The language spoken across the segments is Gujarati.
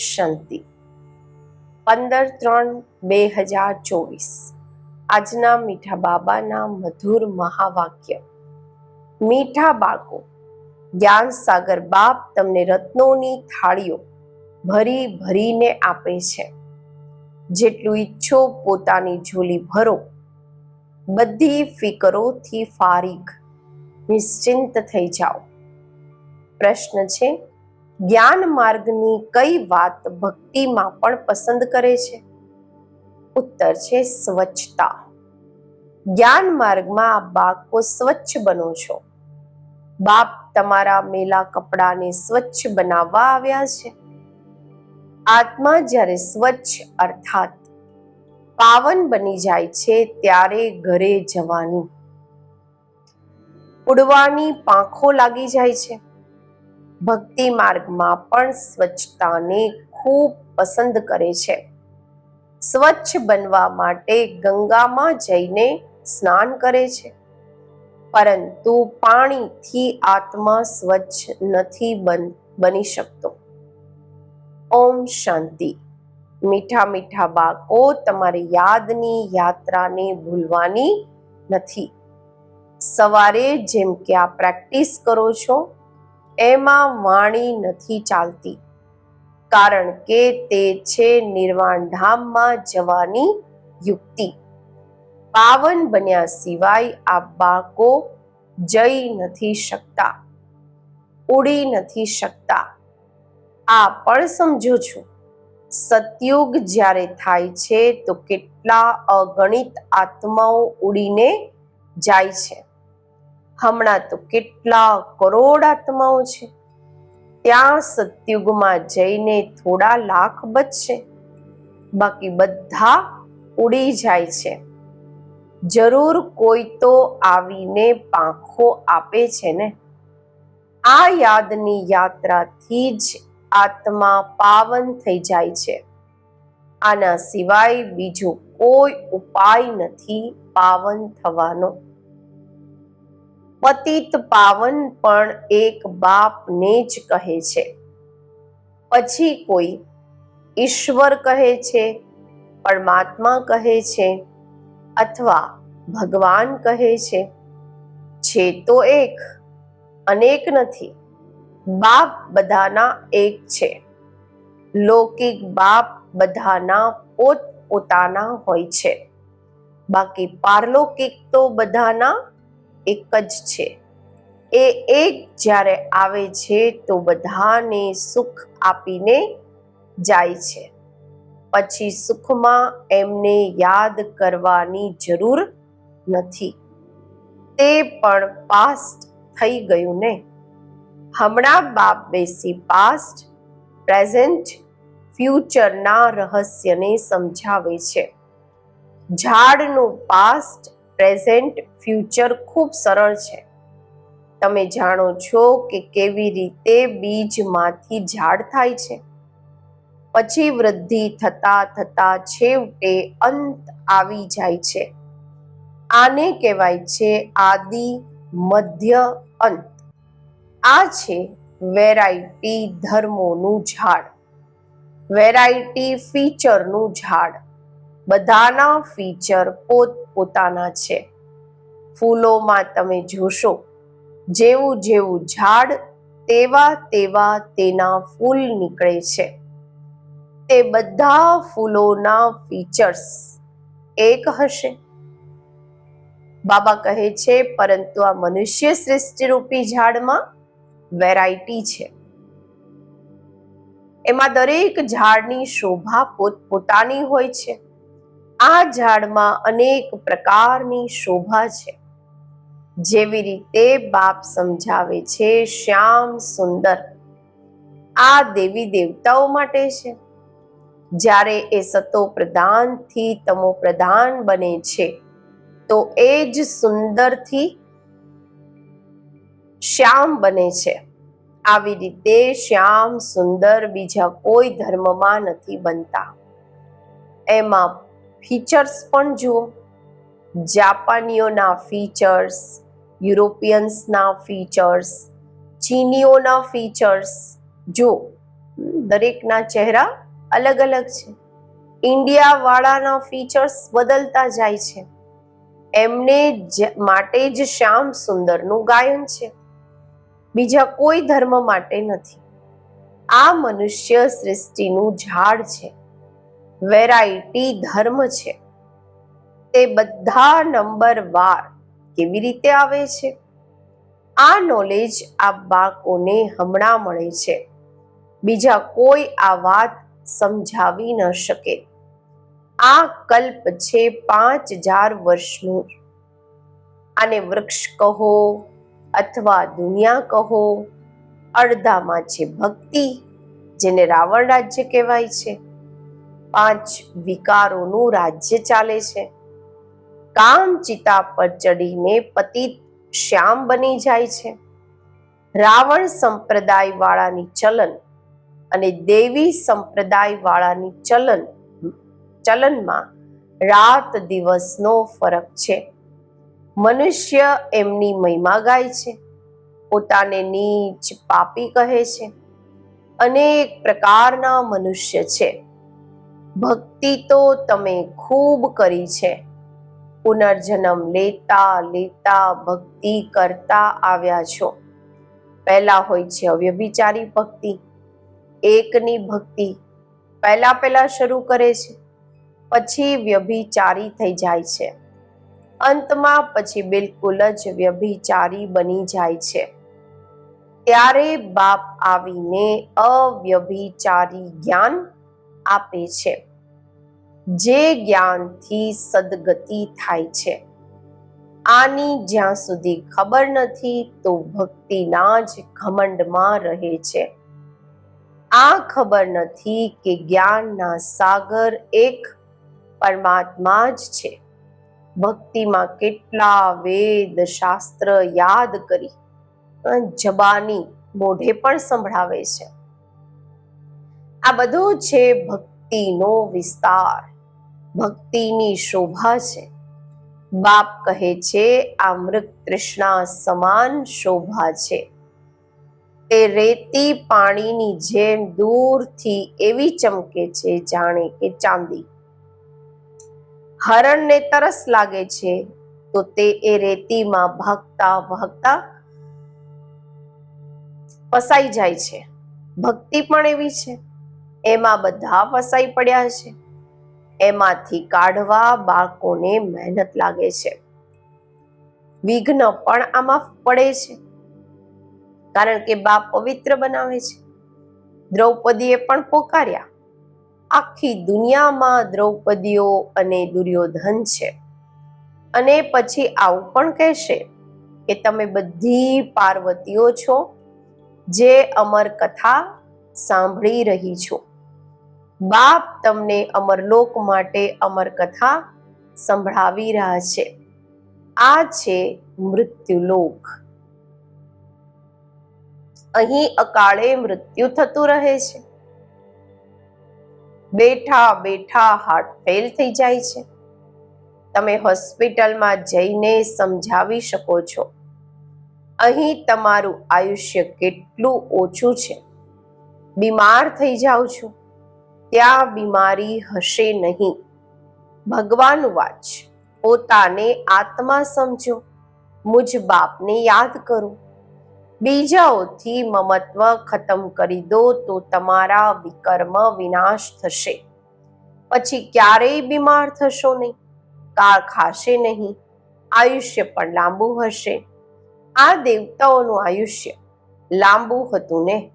શાંતિ. પંદર ત્રણ બે હજાર ચોવીસ. આજના મીઠા બાબાના મધુર મહાવાક્ય. મીઠા બાળકો, જ્ઞાન સાગર બાપ તમને રત્નોની થાળીઓ ભરી ભરીને આપે છે. જેટલું ઈચ્છો પોતાની ઝોલી ભરો. બધી ફિકરોથી ફારીક. નિશ્ચિંત થઈ જાઓ. પ્રશ્ન છે જ્ઞાન માર્ગની કઈ વાત ભક્તિમાં પણ પસંદ કરે છે? ઉત્તર છે સ્વચ્છતા. જ્ઞાન માર્ગમાં આપ બાળકો સ્વચ્છ બનો છો. બાપ તમારા મેલા કપડાને સ્વચ્છ બનાવવા આવ્યા છે. આત્મા જ્યારે સ્વચ્છ અર્થાત પાવન બની જાય છે ત્યારે ઘરે જવાની. ઉડવાની પાંખો લાગી જાય છે. ભક્તિ માર્ગમાં પણ સ્વચ્છતાને ખૂબ પસંદ કરે છે. સ્વચ્છ બનવા માટે ગંગામાં જઈને સ્નાન કરે છે. પરંતુ પાણીથી આત્મા સ્વચ્છ નથી બની શકતો. ઓમ શાંતિ. મીઠા મીઠા બાળકો તમારી યાદની યાત્રાને ભૂલવાની નથી. સવારે જેમ કે આ પ્રેક્ટિસ કરો છો એમાં વાણી નથી ચાલતી, કારણ કે તે છે નિર્વાણ ધામમાં જવાની યુક્તિ. પાવન બન્યા સિવાય આ બાળકો જઈ નથી શકતા, ઉડી નથી શકતા. આ પણ સમજો છો. સતયુગ જ્યારે થાય છે તો કેટલા અગણિત આત્માઓ ઉડીને જાય છે. હમણાં તો કેટલા કરોડ આત્માઓ છે. ત્યાં સતયુગમાં જઈને થોડા લાખ બચશે. બાકી બધા ઉડી જાય છે. જરૂર કોઈ તો આવીને પાંખો આપે છે ને? આ યાદની યાત્રાથી જ આત્મા પાવન થઈ જાય છે. આના સિવાય બીજો કોઈ ઉપાય નથી પાવન થવાનો. પતિત પાવન પણ એક બાપને જ કહે છે. પછી કોઈ ઈશ્વર કહે છે, પરમાત્મા કહે છે અથવા ભગવાન કહે છે. છે તો એક, અનેક નથી. બાપ બધાના એક છે. લૌકિક બાપ બધાના પોત પોતાના હોય છે. બાકી પારલૌકિક તો બધાના એક જ છે. એ એક જ્યારે આવે છે તો બધાને સુખ આપીને જાય છે. પછી સુખમાં એમને યાદ કરવાની જરૂર નથી. તે પણ પાસ્ટ થઈ ગયું ને? હમણાં બાપ બેસી પાસ્ટ પ્રેઝન્ટ ફ્યુચરના રહસ્યને સમજાવે છે. ઝાડનું પાસ્ટ પ્રેઝન્ટ ફ્યુચર ખૂબ સરળ છે. તમે જાણો છો કે કેવી રીતે બીજમાંથી ઝાડ થાય છે. પછી વૃદ્ધિ થતા થતા છેવટે અંત આવી જાય છે. આને કહેવાય છે આદિ મધ્ય અંત. આ છે વેરાયટી ધર્મોનું ઝાડ. વેરાયટી ફીચરનું ઝાડ. બધાના ફીચર પોત પોતાના છે. ફૂલોમાં તમે જોશો, જેવું જેવું ઝાડ, તેવા તેવા તેના ફૂલ નીકળે છે. તે બધા ફૂલોના ફીચર્સ એક હશે. બાબા કહે છે, પરંતુ આ મનુષ્ય સૃષ્ટિરૂપી ઝાડમાં વેરાયટી છે. એમાં દરેક ઝાડની શોભા પોતપોતાની હોય છે. આ ઝાડમાં અનેક પ્રકારની શોભા છે. જેવી રીતે બાપ સમજાવે છે, શ્યામ સુંદર. આ દેવી દેવતાઓ માટે છે. જ્યારે એ સતો પ્રધાનથી તમો પ્રધાન બને છે, તો એ જ સુંદરથી શ્યામ બને છે. આવી રીતે શ્યામ સુંદર બીજા કોઈ ધર્મમાં નથી બનતા. એમાં ફીચર્સ પણ જુઓ. જાપાનીઓના ફીચર્સ, યુરોપિયન્સના ફીચર્સ, ચીનીઓના ફીચર્સ. જો, દરેકના ચહેરા અલગ અલગ છે. ઇન્ડિયાવાળાના ફીચર્સ બદલતા જાય છે. એમને માટે જ શ્યામ સુંદરનું ગાયન છે. બીજા કોઈ ધર્મ માટે નથી. આ મનુષ્ય સૃષ્ટિનું ઝાડ છે. વેરાયટી ધર્મ છે. તે બધા નંબર વાર કેવી રીતે આવે છે? આ નોલેજ આ બાળકોને હમણાં મળે છે. બીજા કોઈ આ વાત સમજાવી ન શકે. આ કલ્પ છે પાંચ હજાર વર્ષનું. આને વૃક્ષ કહો અથવા દુનિયા કહો, અડધામાં છે ભક્તિ, જેને રાવણ રાજ્ય કહેવાય છે. પાંચ વિકારોનું રાજ્ય ચાલે છે. કામ ચિતા પર ચડીને પતિત શ્યામ બની જાય છે. રાવણ સંપ્રદાય વાળાની ચલન અને દેવી સંપ્રદાય વાળાની ચલન, ચલનમાં રાત દિવસનો ફરક છે. મનુષ્ય એમની મહિમા ગાય છે. પોતાને નીચ પાપી કહે છે. અનેક પ્રકારના મનુષ્ય છે. ભક્તિ તો તમે ખૂબ કરી છે. પુનર્જન્મ લેતા લેતા ભક્તિ કરતા આવ્યા છો. પહેલા હોય છે અવ્યભિચારી ભક્તિ, એકની ભક્તિ. પહેલા પહેલા શરૂ કરે છે, પછી વ્યભિચારી થઈ જાય છે. અંતમાં પછી બિલકુલ જ વ્યભિચારી બની જાય છે. ત્યારે બાપ આવીને અવ્યભિચારી જ્ઞાન આપે છે. જે જ્ઞાનથી સદગતિ થાય છે. આની જ્યાં સુધી ખબર નથી તો ભક્તિના જ ઘમંડમાં રહે છે. આ ખબર નથી કે જ્ઞાનના સાગર એક પરમાત્મા જ છે. ભક્તિમાં કેટલા વેદ શાસ્ત્ર યાદ કરી જબાની મોઢે પણ સંભળાવે છે. આ બધું છે ભક્તિનો વિસ્તાર. ભક્તિની શોભા છે. બાપ કહે છે, આ મૃગ તૃષ્ણા સમાન શોભા છે. તે રેતી પાણીની જેમ દૂરથી એવી ચમકે છે જાણે કે ચાંદી. હરણને તરસ લાગે છે, તો તે એ રેતીમાં ભાગતા ભાગતા ફસાઈ જાય છે. ભક્તિ પણ એવી છે. એમાં બધા ફસાઈ પડ્યા છે એમાંથી કાઢવા બાળકોને મહેનત લાગે છે. વિઘ્ન પણ આમાં પડે છે. કારણ કે બાપ પવિત્ર બનાવે છે. દ્રૌપદીએ પણ પોકાર્યા. આખી દુનિયામાં દ્રૌપદીઓ અને દુર્યોધન છે. અને પછી આવું પણ કહેશે કે તમે બધી પાર્વતીઓ છો, જે અમર કથા સાંભળી રહી છો. બાપ તમને અમરલોક માટે અમર કથા સંભળાવી રહ્યા છે. આ છે મૃત્યુલોક. અહીં અકાળે મૃત્યુ થતું રહે છે. બેઠા બેઠા હાર્ટ ફેલ થઈ જાય છે. તમે હોસ્પિટલમાં જઈને સમજાવી શકો છો. અહીં તમારું આયુષ્ય કેટલું ઓછું છે. બીમાર થઈ જાઓ છો. ત્યાં બીમારી હશે નહીં. ભગવાન વાચ પોતાને આત્મા સમજો. મુજ બાપને યાદ કરો. બીજાઓથી મમત્વ ખતમ કરી દો તો તમારા વિકર્મ વિનાશ થશે. પછી ક્યારેય બીમાર થશો નહીં. કાળ ખાશે નહીં. આયુષ્ય પણ લાંબુ હશે. આ દેવતાઓનું આયુષ્ય લાંબુ હતું ને?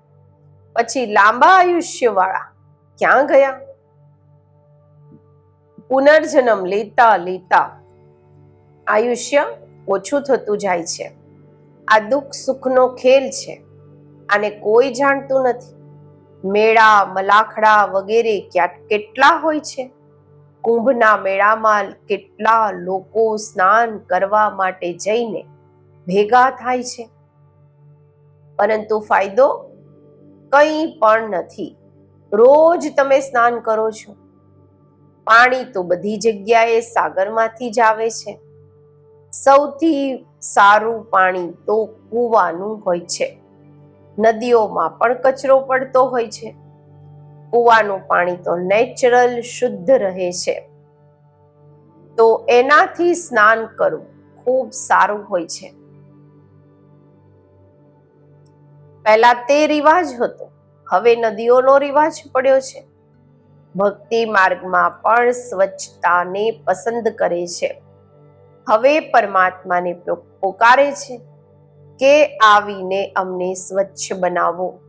પછી લાંબા આયુષ્ય વાળા ક્યાં ગયા? પુનર્જન્મ લેતા લેતા આયુષ્ય ઓછું થતું જાય છે. આ દુઃખ સુખનો ખેલ છે. આને કોઈ જાણતું નથી. મેળા, મલાખડા વગેરે ક્યાં કેટલા હોય છે? કુંભના મેળામાં કેટલા લોકો સ્નાન કરવા માટે જઈને ભેગા થાય છે? પરંતુ ફાયદો કંઈ પણ નથી. રોજ તમે સ્નાન કરો છો. પાણી તો બધી જગ્યાએ સાગરમાંથી જ આવે છે. સૌથી સારું પાણી તો કૂવાનું હોય છે. નદીઓમાં પણ કચરો પડતો હોય છે. કૂવાનું પાણી તો નેચરલ શુદ્ધ રહે છે. તો એનાથી સ્નાન કરવું ખૂબ સારું હોય છે. પહેલા તે રિવાજ હતો. હવે નદીઓનો રિવાજ પડ્યો છે. ભક્તિ માર્ગમાં પણ સ્વચ્છતાને પસંદ કરે છે. હવે પરમાત્માને પોકારે છે કે આવીને અમને સ્વચ્છ બનાવો.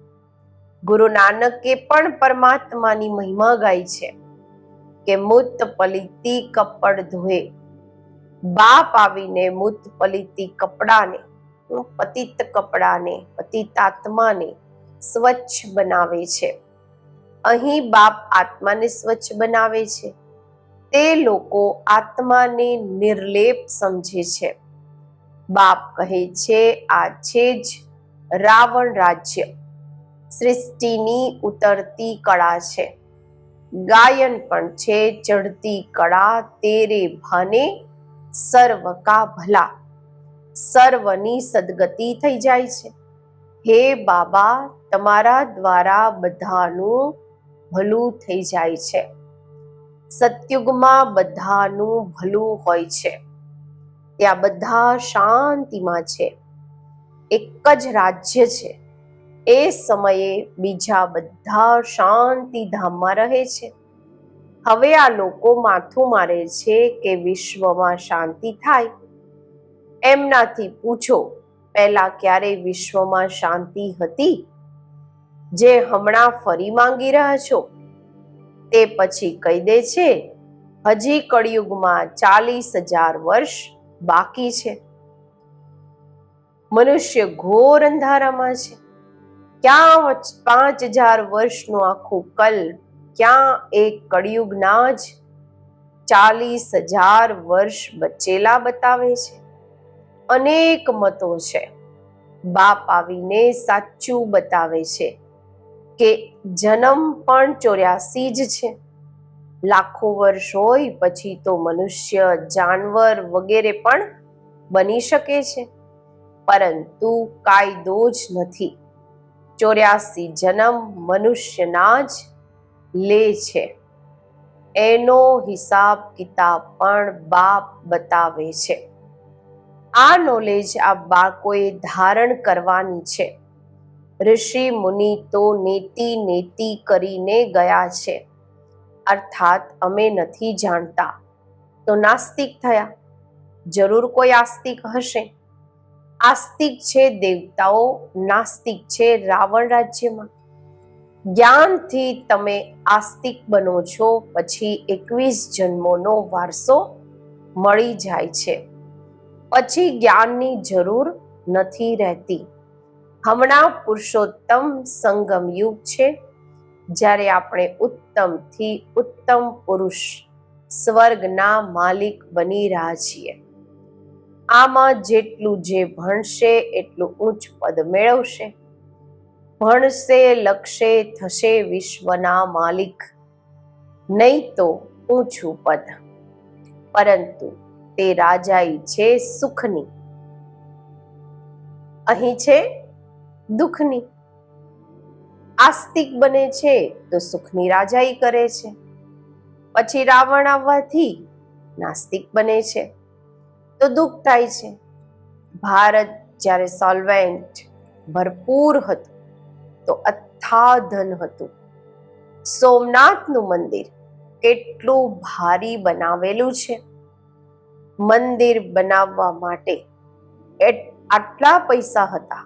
ગુરુ નાનકે પણ પરમાત્માની મહિમા ગાઈ છે કે મૂત પલિતી કપડ ધોએ. બાપ આવીને મૂત પલિતી કપડાને, પતિત કપડાને પતિતાત્માને સ્વચ્છ બનાવે છે. અહીં બાપ આત્માને સ્વચ્છ બનાવે છે. તે લોકો આત્માને નિર્લેપ સમજે છે. બાપ કહે છે, આ છે જ રાવણ રાજ્ય. સૃષ્ટિની ઉતરતી કળા છે. ગાયન પણ છે, ચડતી કળા તેરે ભાને સર્વ કા ભલા. સર્વની સદગતિ થઈ જાય છે. હે બાબા, તમારા દ્વારા બધાનું ભલું થઈ જાય છે. સતયુગમાં બધાનું ભલું હોય છે. ત્યાં બધા શાંતિમાં છે. એક જ રાજ્ય છે. એ સમયે બીજા બધા શાંતિ ધામમાં રહે છે. હવે આ લોકો માથું મારે છે કે વિશ્વમાં શાંતિ થાય. એમનાથી પૂછો પહેલા ક્યારે વિશ્વમાં શાંતિ હતી? જે હમણાં ફરી માંગી રહ્યા છો? તે પછી કહી દે છે, હજી કળિયુગમાં ચાલીસ હજાર વર્ષ બાકી છે. મનુષ્ય ઘોર અંધારામાં છે. ક્યાં પાંચ હજાર વર્ષનું આખું કલ, ક્યાં એક કળિયુગના જ ચાલીસ હજાર વર્ષ બચેલા બતાવે છે? અનેક મતો છે. બાપ આવીને સાચું બતાવે છે કે જન્મ પણ ચોર્યાસી જ છે. લાખો વર્ષ હોય પછી તો મનુષ્ય જાનવર વગેરે પણ બની શકે છે. પરંતુ કાયદો જ નથી. ચોર્યાસી જન્મ મનુષ્યના જ લે છે. એનો હિસાબ કિતાબ પણ બાપ બતાવે છે. આ નોલેજ આ બાળકોએ ધારણ કરવાની છે? ઋષિ મુનિ તો નેતિ નેતિ કરીને ગયા છે. અર્થાત અમે નથી જાણતા. તો નાસ્તિક થયા? જરૂર કોઈ આસ્તિક હશે? આસ્તિક છે દેવતાઓ, નાસ્તિક છે રાવણ રાજ્યમાં. જ્ઞાનથી તમે આસ્તિક બનો છો, પછી એકવીસ જન્મોનો વારસો મળી જાય છે. પછી જ્ઞાનની જરૂર નથી રહેતી. હમણાં પુરુષોત્તમ સંગમ યુગ છે. જ્યારે આપણે ઉત્તમથી ઉત્તમ પુરુષ સ્વર્ગના માલિક બની રહ્યા છીએ. આમાં જેટલું જે ભણશે એટલું ઉચ્ચ પદ મેળવશે. ભણશે લક્ષે થશે વિશ્વના માલિક. નહીં તો ઊંચું પદ. પરંતુ તે રાજાઈ છે સુખની. અહીં છે દુઃખની. આસ્તિક બને છે તો સુખની રાજાઈ કરે છે. પછી રાવણ આવવાથી નાસ્તિક બને છે. તો દુઃખ થાય છે. ભારત જ્યારે સોલ્વેન્ટ ભરપૂર હતું, તો અથા ધન હતું. સોમનાથનું મંદિર કેટલું ભારી બનાવેલું છે. મંદિર બનાવવા માટે આટલા પૈસા હતા,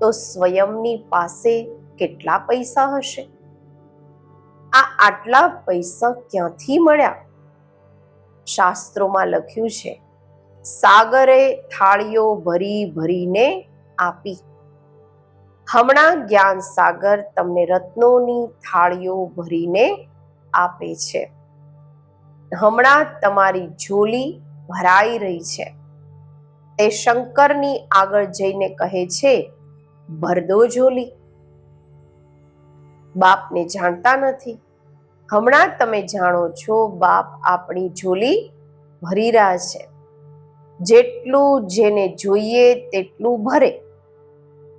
તો સ્વયંની પાસે કેટલા પૈસા હશે? આ આટલા પૈસા ક્યાંથી મળ્યા? શાસ્ત્રોમાં લખ્યું છે, સાગરે થાળીઓ ભરી ભરીને આપી. હમણાં જ્ઞાન સાગર તમને રત્નોની થાળીઓ ભરીને આપે છે. હમણાં તમારી ઝોલી ભરાઈ રહી છે. તે શંકરની આગળ જઈને કહે છે, ભરદો જોલી બાપને જાણતા નથી. હમણાં તમે જાણો છો, બાપ આપણી જોલી ભરી રહ્યા છે. જેટલું જેને જોઈએ તેટલું ભરે.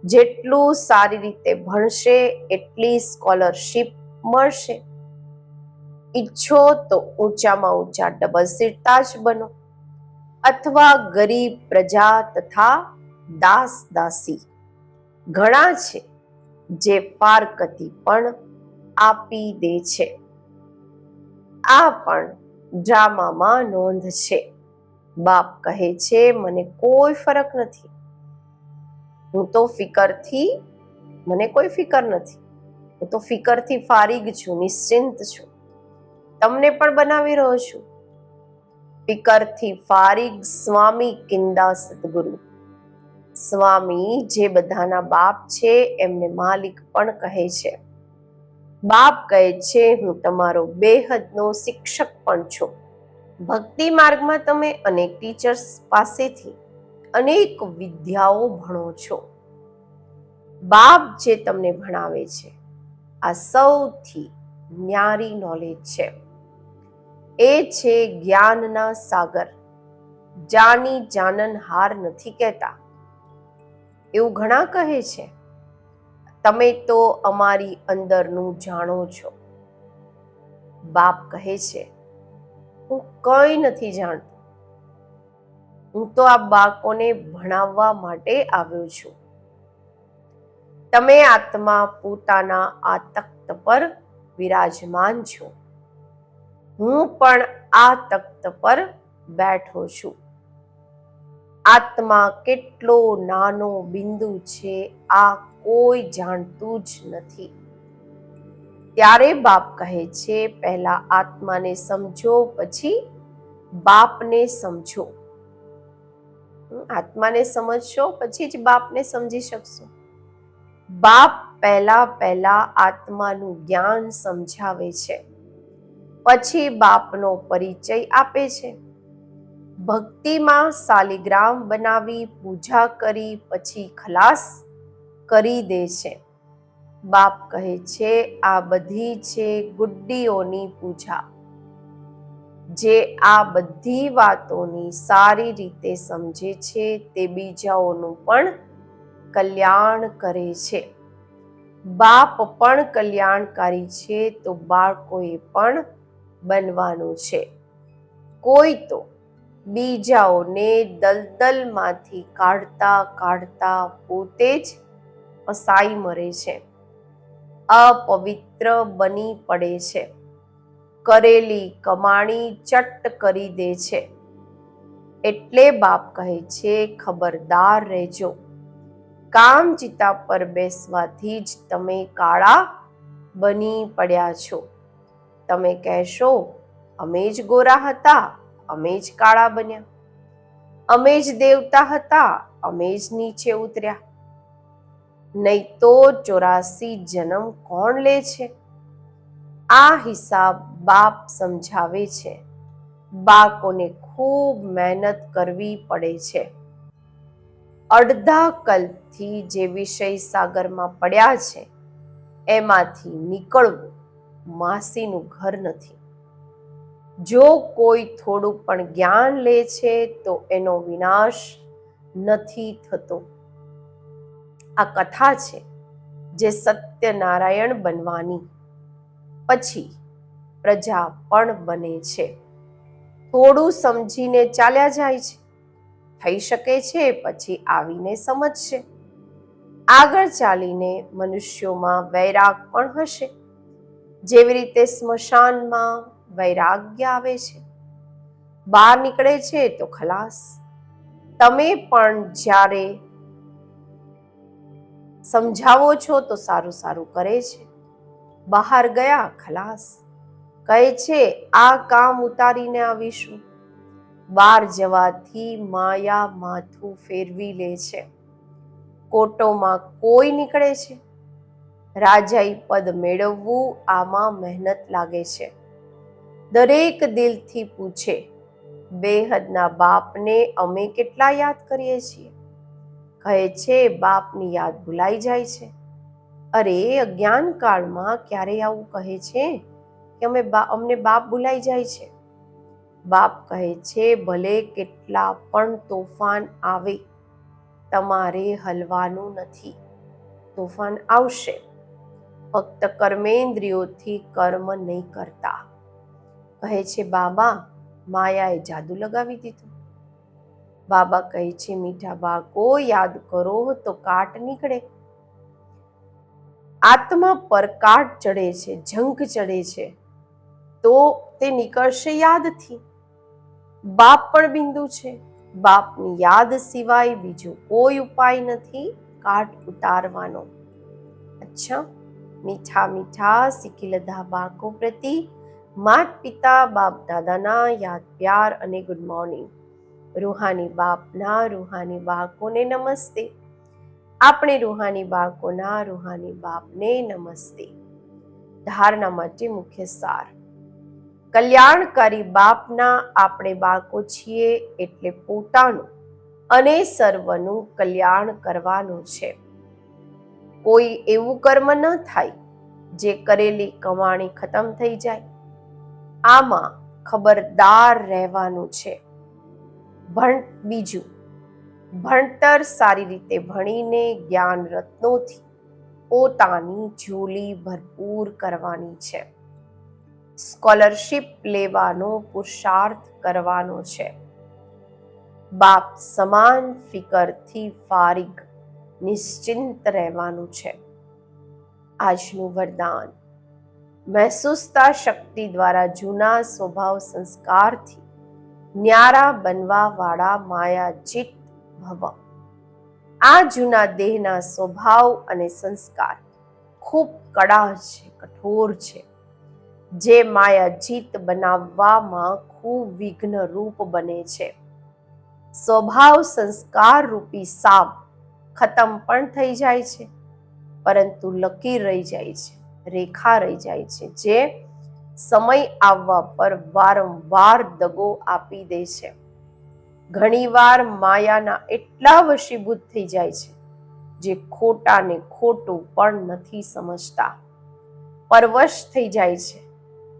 જેટલું સારી રીતે ભણશે, એટલી સ્કોલરશીપ મળશે. ઈચ્છો તો ઊંચામાં ઊંચા ડબલ સીટતા જ બનો. અથવા ગરીબ પ્રજા તથા દાસ દાસી. ઘણા છે જે પારકતી પણ આપી દે છે. આ પણ ડ્રામામાં નોંધ છે. બાપ કહે છે, મને કોઈ ફરક નથી. હું તો ફિકરથી, મને કોઈ ફિકર નથી. હું તો ફિકરથી ફારીગ છું, નિશ્ચિંત છું. તમને પણ બનાવી રહ્યો છું. ફિકરથી ફારિગ સ્વામી કિંદા સદગુરુ. સ્વામી જે બધાના બાપ છે, એમને માલિક પણ કહે છે. બાપ કહે છે, હું તમારો બેહદનો શિક્ષક પણ છું. ભક્તિ માર્ગમાં તમે અનેક ટીચર્સ પાસેથી અનેક વિદ્યાઓ ભણો છો. બાપ જે તમને ભણાવે છે, આ સૌથી ન્યારી નોલેજ છે. એ છે જ્ઞાનના સાગર. જાની જાનન હાર નથી કહેતા. એવું ઘણા કહે છે. તમે તો અમારી અંદરનું જાણો છો. બાપ કહે છે, હું કંઈ નથી જાણતો. હું તો આ બાળકોને ભણાવવા માટે આવ્યો છું. તમે આત્મા પોતાના આ તખ્ત પર વિરાજમાન છો. હું પણ આ તખ્ત પર બેઠો છું. આત્મા કેટલો નાનો બિંદુ છે, આ કોઈ જાણતું જ નથી. ત્યારે બાપ કહે છે, પહેલા આત્માને સમજો, પછી બાપને સમજો. આત્માને સમજશો, પછી જ બાપને સમજી શકશો. બાપ પહેલા પહેલા આત્માનું જ્ઞાન સમજાવે છે. પછી બાપનો પરિચય આપે છે. ભક્તિમાં સાલિગ્રામ બનાવી પૂજા કરી, પછી ખલાસ કરી દે છે. બાપ કહે છે, આ બધી છે ગુડ્ડીઓની પૂજા. જે આ બધી વાતોની સારી રીતે સમજે છે તે બીજાઓનું પણ કલ્યાણ કરે છે. બાપ પણ કલ્યાણકારી છે તો બાળકોએ પણ બનવાનું છે. કોઈ તો બીજાઓને દલદલમાંથી કાઢતા કાઢતા પોતે જ ફસાઈ મરે છે. અપવિત્ર બની પડે છે. કરેલી કમાણી ચટ્ટ કરી દે છે. એટલે બાપ કહે છે, ખબરદાર રહેજો. કામ ચિતા પર બેસવાથી જ તમે કાળા બની પડ્યા છો. તમે કહેશો, અમે જ ગોરા હતા, અમે જ કાળા બન્યા. અમે જ દેવતા હતા, અમે જ નીચે ઉતર્યા. નહીં તો ચોરાસી જન્મ કોણ લે છે? આ હિસાબ બાપ સમજાવે છે. બાળકોને ખૂબ મહેનત કરવી પડે છે. અડધા કલ્પથી જે વિષય સાગરમાં પડ્યા છે, એમાંથી નીકળવું માસીનું ઘર નથી. જો કોઈ થોડું પણ જ્ઞાન લે છે, તો એનો વિનાશ નથી થતો. આ કથા છે જે સત્યનારાયણ બનવાની. પછી પ્રજા પણ બને છે. થોડું સમજીને ચાલ્યા જાય છે. થઈ શકે છે, પછી આવીને સમજશે. આગળ ચાલીને મનુષ્યોમાં વૈરાગ પણ હશે. જેવી રીતે સ્મશાનમાં વૈરાગ્ય આવે છે, બહાર નીકળે છે તો ખલાસ. તમે પણ જ્યારે સમજાવો છો તો સારું સારું કરે છે. બહાર ગયા ખલાસ. કહે છે, આ કામ ઉતારીને આવીશું. બહાર જવાથી માયા માથું ફેરવી લે છે. કોટોમાં કોઈ નીકળે છે. રાજાઈ પદ મેળવવું આમાં મહેનત લાગે છે. દરેક દિલથી પૂછે, બેહદના બાપને અમે કેટલા યાદ કરીએ છીએ? કહે છે, બાપની યાદ ભૂલાઈ જાય છે. અરે, અજ્ઞાન કાળમાં ક્યારે આવું કહે છે કે અમે અમને બાપ ભૂલાઈ જાય છે? બાપ કહે છે, ભલે કેટલા પણ તોફાન આવે, તમારે હલવાનું નથી. તોફાન આવશે. ફક્ત કર્મેન્દ્રિયોથી કર્મ નહીં કરતા. કહે છે, બાબા, માયાએ જાદુ લગાવી દીધું. બાબા કહે છે, મીઠા બાળકો, યાદ કરો તો કાટ નીકળે. આત્મા પર કાટ ચડે છે ઝંખ ચડે છે, તો તે નીકળશે યાદથી. બાપ પણ બિંદુ છે, બાપની યાદ સિવાય બીજો કોઈ ઉપાય નથી કાટ ઉતારવાનો. અચ્છા મીઠા મીઠા શીખી લીધા બાળકો પ્રતિ. માત પિતા, બાપ દાદાના યાદ, પ્યાર અને ગુડ મોર્નિંગ રૂહાની બાપના, રૂહાની બાળકોને નમસ્તે. આપણે રૂહાની બાળકોના, રૂહાની બાપને નમસ્તે. ધારણા માટે મુખ્ય સાર. કલ્યાણકારી બાપના આપણે બાળકો છીએ એટલે પોતાનું અને સર્વનું કલ્યાણ કરવાનું છે. કોઈ એવું કર્મ ન થાય જે કરેલી કમાણી ખતમ થઈ જાય. આમાં ખબરદાર રહેવાનું છે. ભણ, બીજું, ભણતર સારી રીતે ભણીને જ્ઞાન રત્નોથી પોતાની ઝોલી ભરપૂર કરવાની છે. સ્કોલરશિપ લેવાનો પુરુષાર્થ કરવાનો છે. બાપ સમાન ફિકરથી ફારિગ નિશ્ચિંત રહેવાનું છે. આજનું વરદાન મહેસૂસતા શક્તિ દ્વારા જૂના સ્વભાવ સંસ્કારથી ન્યારા બનવાવાળા માયાજીત ભવ. આ જૂના દેહના સ્વભાવ અને સંસ્કાર ખૂબ કડા છે, કઠોર છે. જે માયાજીત બનાવવામાં ખૂબ વિઘ્ન રૂપ બને છે. સ્વભાવ સંસ્કાર રૂપી સાપ ખતમ પણ થઈ જાય છે, પરંતુ લકીર રહી જાય છે, રેખા રહી જાય છે, જે સમય આવવા પર વારંવાર દગો આપી દે છે. ઘણીવાર માયાના એટલા વશીભૂત થઈ જાય છે, જે ખોટાને ખોટું પણ નથી સમજતા. પરવશ થઈ જાય છે,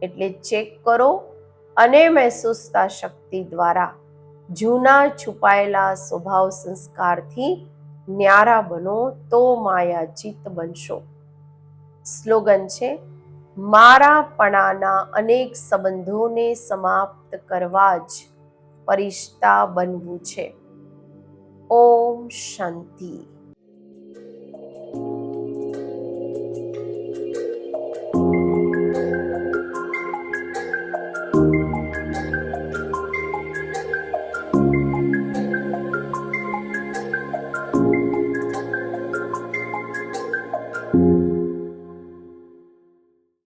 એટલે ચેક કરો અને મહેસૂસતા શક્તિ દ્વારા જૂના છુપાયેલા સ્વભાવ સંસ્કારથી ન્યારા બનો તો માયાજીત બનશો. સ્લોગન છે, મારા પણાના અનેક સંબંધોને સમાપ્ત કરવા જ પરિશ્તા બનવું છે. ઓમ શાંતિ.